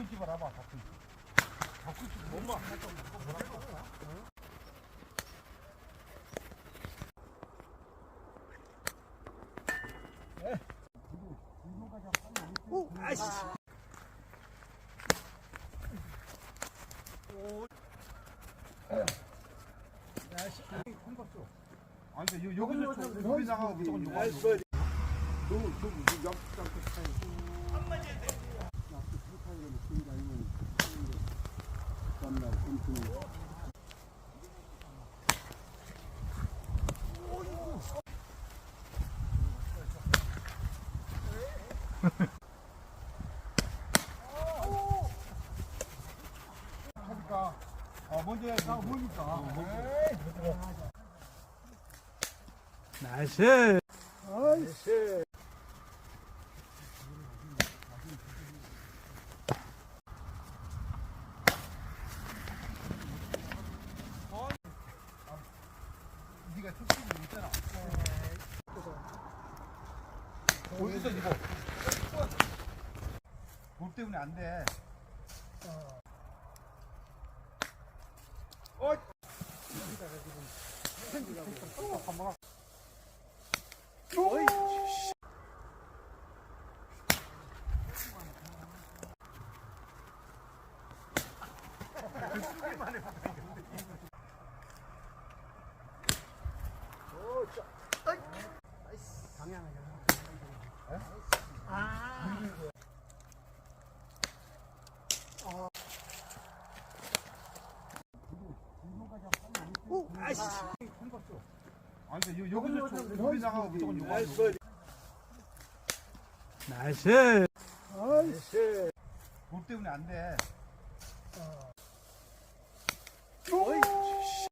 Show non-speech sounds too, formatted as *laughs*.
바꾸지 말아봐, 바꾸지. 바꾸지, 뭔가. 오, 아이씨. 아니, 근데 요- 여기서 저- 여기 나가고 무조건 요거 하고. 먼저. 아 보니까. 나이스. 네가 택시비 있잖아. 어디서 이거? 볼 때문에 안 돼. 어. 어이. *laughs* *laughs* 아이씨. 아니 근데 요- 여기서 저- 여기 나가고 무조건 요거 하고. 나이스. 볼 때문에 안 돼.